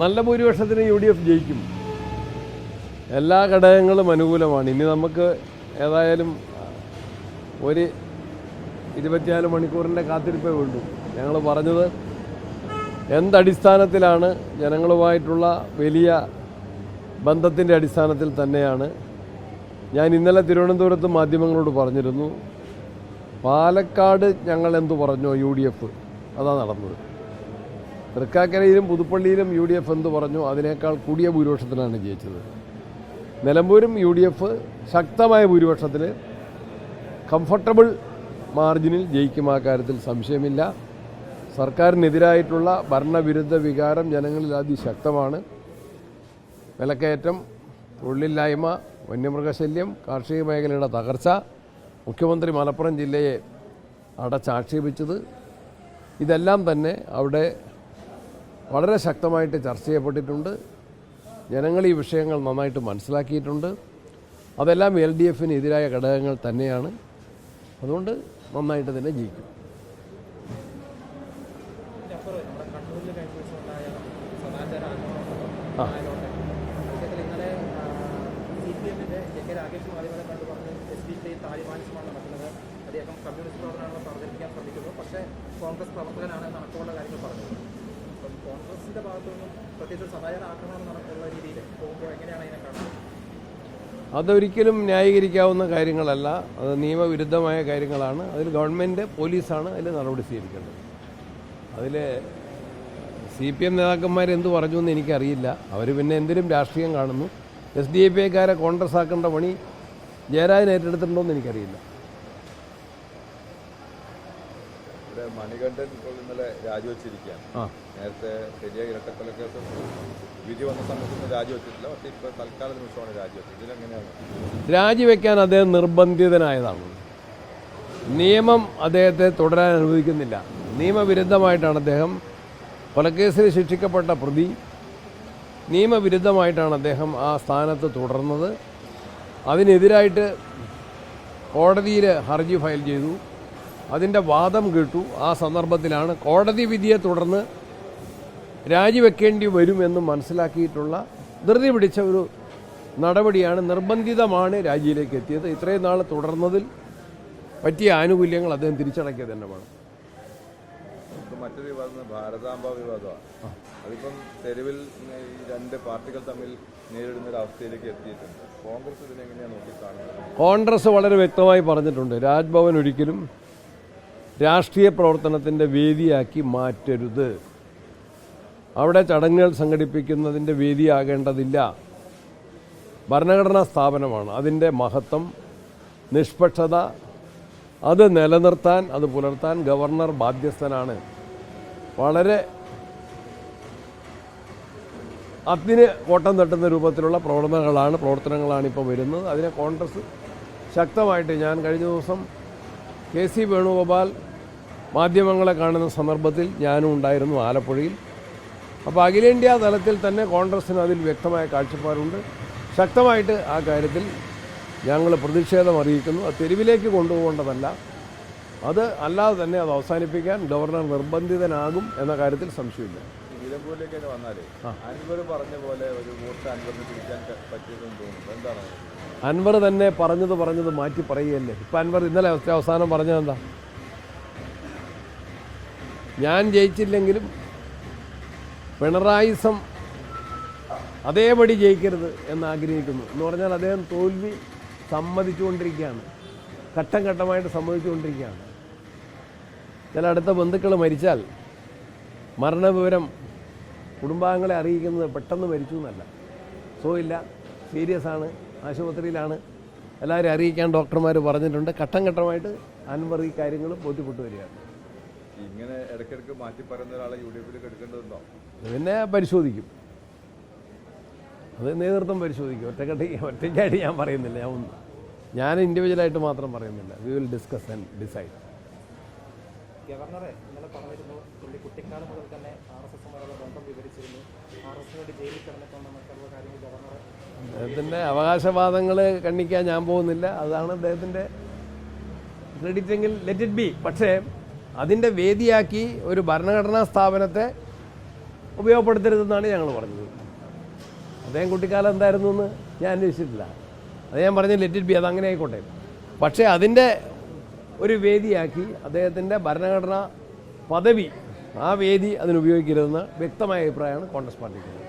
നല്ല ഭൂരിപക്ഷത്തിന് U D F ജയിക്കും. എല്ലാ ഘടകങ്ങളും അനുകൂലമാണ്. ഇനി നമുക്ക് ഏതായാലും ഒരു ഇരുപത്തിനാല് മണിക്കൂറിന്റെ കാത്തിരിപ്പേ വേണ്ടു ഞങ്ങൾ പറഞ്ഞത് എന്തടിസ്ഥാനത്തിലാണ് ജനങ്ങളുമായിട്ടുള്ള വലിയ ബന്ധത്തിന്റെ അടിസ്ഥാനത്തിൽ തന്നെയാണ്. ഞാൻ ഇന്നലെ തിരുവനന്തപുരത്ത് മാധ്യമങ്ങളോട് പറഞ്ഞിരുന്നു പാലക്കാട് ഞങ്ങൾ എന്തു പറഞ്ഞോ യു ഡി എഫ് അതാ നടന്നത്. തൃക്കാക്കരയിലും പുതുപ്പള്ളിയിലും യു ഡി എഫ് എന്ത് പറഞ്ഞു അതിനേക്കാൾ കൂടിയ ഭൂരിപക്ഷത്തിലാണ് ജയിച്ചത്. നിലമ്പൂരും യു ഡി എഫ് ശക്തമായ ഭൂരിപക്ഷത്തിൽ കംഫർട്ടബിൾ മാർജിനിൽ ജയിക്കും ആ കാര്യത്തിൽ സംശയമില്ല. സർക്കാരിനെതിരായിട്ടുള്ള ഭരണവിരുദ്ധ വികാരം ജനങ്ങളിൽ അതിശക്തമാണ്. വിലക്കയറ്റം തൊഴിലില്ലായ്മ വന്യമൃഗശല്യം കാർഷിക മേഖലയുടെ തകർച്ച മുഖ്യമന്ത്രി മലപ്പുറം ജില്ലയെ അടച്ചാക്ഷേപിച്ചത് ഇതെല്ലാം തന്നെ അവിടെ വളരെ ശക്തമായിട്ട് ചർച്ച ചെയ്യപ്പെട്ടിട്ടുണ്ട്. ജനങ്ങൾ ഈ വിഷയങ്ങൾ നന്നായിട്ട് മനസ്സിലാക്കിയിട്ടുണ്ട്. അതെല്ലാം എൽ ഡി എഫിന് എതിരായ ഘടകങ്ങൾ തന്നെയാണ്. അതുകൊണ്ട് നന്നായിട്ട് തന്നെ ജയിക്കും. ആ. കോൺഗ്രസ് പ്രവർത്തകനാണ് നടക്കുള്ള കാര്യങ്ങൾ പറഞ്ഞത്. അപ്പം കോൺഗ്രസിന്റെ ഭാഗത്തുനിന്നും പ്രത്യേകിച്ച് ആക്രമണം നടക്കുള്ള രീതിയിൽ പോകുമ്പോൾ എങ്ങനെയാണ് അതിനെ കാണുന്നത്? അതൊരിക്കലും ന്യായീകരിക്കാവുന്ന കാര്യങ്ങളല്ല. അത് നിയമവിരുദ്ധമായ കാര്യങ്ങളാണ്. അതിൽ ഗവൺമെന്റ് പോലീസാണ് അതിൽ നടപടി സ്വീകരിക്കേണ്ടത്. അതിൽ സി പി എം നേതാക്കന്മാർ എന്ത് പറഞ്ഞു എന്ന് എനിക്കറിയില്ല. അവർ പിന്നെ എന്തിനും രാഷ്ട്രീയം കാണുന്നു. എസ് ഡി ഐ പി ഐക്കാരെ കോൺഗ്രസ് ആക്കേണ്ട പണി ജയരാജൻ ഏറ്റെടുത്തിട്ടുണ്ടോ എന്ന് എനിക്കറിയില്ല. ഇവിടെ മണികണ്ഠൻ ഇപ്പോൾ ഇന്നലെ രാജിവെച്ചിരിക്കുകയാണ്. നേരത്തെ പെരിയ ഇരട്ടക്കൊലക്കേസ് വിധി വന്ന സമയത്ത് രാജിവെച്ചിട്ടില്ല. പക്ഷേ ഇപ്പോൾ തൽക്കാല നിമിഷമാണ് രാജിവെച്ചത്. ഇതിലെങ്ങനെയാണ്? രാജിവെക്കാൻ അദ്ദേഹം നിർബന്ധിതനായതാണ്. നിയമം അദ്ദേഹത്തെ തുടരാൻ അനുവദിക്കുന്നില്ല. നിയമവിരുദ്ധമായിട്ടാണ് അദ്ദേഹം കൊലക്കേസിൽ ശിക്ഷിക്കപ്പെട്ട പ്രതി. നിയമവിരുദ്ധമായിട്ടാണ് അദ്ദേഹം ആ സ്ഥാനത്ത് തുടർന്നത്. അതിനെതിരായിട്ട് കോടതിയിൽ ഹർജി ഫയൽ ചെയ്തു. അതിന്റെ വാദം കേട്ടു. ആ സന്ദർഭത്തിലാണ് കോടതി വിധിയെ തുടർന്ന് രാജിവെക്കേണ്ടി വരുമെന്ന് മനസ്സിലാക്കിയിട്ടുള്ള ധൃതി പിടിച്ച ഒരു നടപടിയാണ് നിർബന്ധിതമാണ് രാജിയിലേക്ക് എത്തിയത്. ഇത്രയും നാൾ തുടർന്നതിൽ പറ്റിയ ആനുകൂല്യങ്ങൾ അദ്ദേഹം തിരിച്ചടക്കിയത് തന്നെ വേണം. മറ്റൊരു വിവാദം ഭാരതാംബ വിവാദമാണ്. അതിപ്പം തെരുവിൽ ഈ രണ്ട് പാർട്ടികൾ തമ്മിൽ നേരിടുന്ന ഒരു അവസ്ഥയിലേക്ക് എത്തിയിട്ടുണ്ട്. കോൺഗ്രസ് ഇതിനെങ്ങനെയാണ് നോക്കിക്കാണുന്നത്? കോൺഗ്രസ് വളരെ വ്യക്തമായി പറഞ്ഞിട്ടുണ്ട്. രാജ്ഭവൻ ഒരിക്കലും രാഷ്ട്രീയ പ്രവർത്തനത്തിന്റെ വേദിയാക്കി മാറ്റരുത്. അവിടെ ചടങ്ങുകൾ സംഘടിപ്പിക്കുന്നതിന്റെ വേദിയാകേണ്ടതില്ല. ഭരണഘടനാ സ്ഥാപനമാണ്. അതിന്റെ മഹത്വം നിഷ്പക്ഷത അത് നിലനിർത്താൻ അത് പുലർത്താൻ ഗവർണർ ബാധ്യസ്ഥനാണ്. വളരെ അതിന് കോട്ടം തട്ടുന്ന രൂപത്തിലുള്ള പ്രവർത്തനങ്ങളാണ് പ്രവർത്തനങ്ങളാണ് ഇപ്പോൾ വരുന്നത്. അതിനെ കോൺഗ്രസ് ശക്തമായിട്ട് ഞാൻ കഴിഞ്ഞ ദിവസം കെ സി വേണുഗോപാൽ മാധ്യമങ്ങളെ കാണുന്ന സന്ദർഭത്തിൽ ഞാനും ഉണ്ടായിരുന്നു ആലപ്പുഴയിൽ. അപ്പോൾ അഖിലേന്ത്യാ തലത്തിൽ തന്നെ കോൺഗ്രസ്സിന് അതിൽ വ്യക്തമായ കാഴ്ചപ്പാടുണ്ട്. ശക്തമായിട്ട് ആ കാര്യത്തിൽ ഞങ്ങൾ പ്രതിഷേധം അറിയിക്കുന്നു. അത് തെരുവിലേക്ക് കൊണ്ടുപോകേണ്ടതല്ല. അത് അല്ലാതെ തന്നെ അത് അവസാനിപ്പിക്കാൻ ഗവർണർ നിർബന്ധിതനാകും എന്ന കാര്യത്തിൽ സംശയമില്ല. വന്നാലേ അൻവർ പറഞ്ഞ പോലെ ഒരു അൻവറിന് പിടിക്കാൻ ക- പറ്റിയതെന്ന് തോന്നുന്നു. എന്താണ്? അൻവർ തന്നെ പറഞ്ഞത് പറഞ്ഞത് മാറ്റി പറയുകയല്ലേ? ഇപ്പം അൻവർ ഇന്നലെ അവസാനം പറഞ്ഞത് എന്താ? ഞാൻ ജയിച്ചില്ലെങ്കിലും പിണറായിസം അതേപടി ജയിക്കരുത് എന്ന് ആഗ്രഹിക്കുന്നു എന്ന് പറഞ്ഞാൽ അദ്ദേഹം തോൽവി സമ്മതിച്ചുകൊണ്ടിരിക്കുകയാണ്. ഘട്ടം ഘട്ടമായിട്ട് സമ്മതിച്ചുകൊണ്ടിരിക്കുകയാണ്. ചില അടുത്ത ബന്ധുക്കൾ മരിച്ചാൽ മരണവിവരം കുടുംബാംഗങ്ങളെ അറിയിക്കുന്നത് പെട്ടെന്ന് മരിച്ചു എന്നല്ല. സോ ഇല്ല സീരിയസ് ആണ് ആശുപത്രിയിലാണ്. എല്ലാവരും അറിയിക്കാൻ ഡോക്ടർമാർ പറഞ്ഞിട്ടുണ്ട്. ഘട്ടം ഘട്ടമായിട്ട് അൻവർ ഈ കാര്യങ്ങൾ ബോധ്യപ്പെട്ടു വരികയാണ്. ഇങ്ങനെ ഇടയ്ക്കിടയ്ക്ക് മാറ്റി പറയുന്ന ഒരാളെ യു ഡി എഫിലേക്ക് എടുക്കേണ്ടതുണ്ടോ പിന്നെ പരിശോധിക്കും. അത് നേതൃത്വം പരിശോധിക്കും. ഒറ്റക്കെട്ടി ഒറ്റയ്ക്കായിട്ട് ഞാൻ പറയുന്നില്ല. ഞാൻ ഒന്ന് ഞാൻ ഇൻഡിവിജ്വലായിട്ട് മാത്രം പറയുന്നില്ല. We will discuss and decide ഗവർണറെ ഇന്നലെ പറഞ്ഞിരുന്നു പുള്ളി കുട്ടിക്കാലം മുതൽ തന്നെ ആർ എസ് എസുമായുള്ള ബന്ധം വിവരിച്ചിരുന്നു. ആർ എസ് വേണ്ടി ജയിലിൽ കിടന്നിട്ടുണ്ടെന്നൊക്കെയുള്ള കാര്യങ്ങൾ ഗവർണർ അദ്ദേഹത്തിന്റെ അവകാശവാദങ്ങൾ കണ്ണിക്കാൻ ഞാൻ പോകുന്നില്ല. അതാണ് അദ്ദേഹത്തിന്റെ ക്രെഡിറ്റ് എങ്കിൽ ലെറ്റ് ഇറ്റ് ബി പക്ഷേ അതിന്റെ വേദിയാക്കി ഒരു ഭരണഘടനാ സ്ഥാപനത്തെ ഉപയോഗപ്പെടുത്തരുതെന്നാണ് ഞങ്ങൾ പറഞ്ഞത്. അദ്ദേഹം കുട്ടിക്കാലം എന്തായിരുന്നു എന്ന് ഞാൻ അന്വേഷിച്ചിട്ടില്ല. അത് ഞാൻ പറഞ്ഞ ലെറ്റ് ഇറ്റ് ബി അത് അങ്ങനെ ആയിക്കോട്ടെ. പക്ഷേ അതിന്റെ ഒരു വേദിയാക്കി അദ്ദേഹത്തിന്റെ ഭരണഘടനാ പദവി ആ വേദി അതിനുപയോഗിക്കരുതെന്ന് വ്യക്തമായ അഭിപ്രായമാണ് കോൺഗ്രസ് പാർട്ടിക്കുള്ളത്.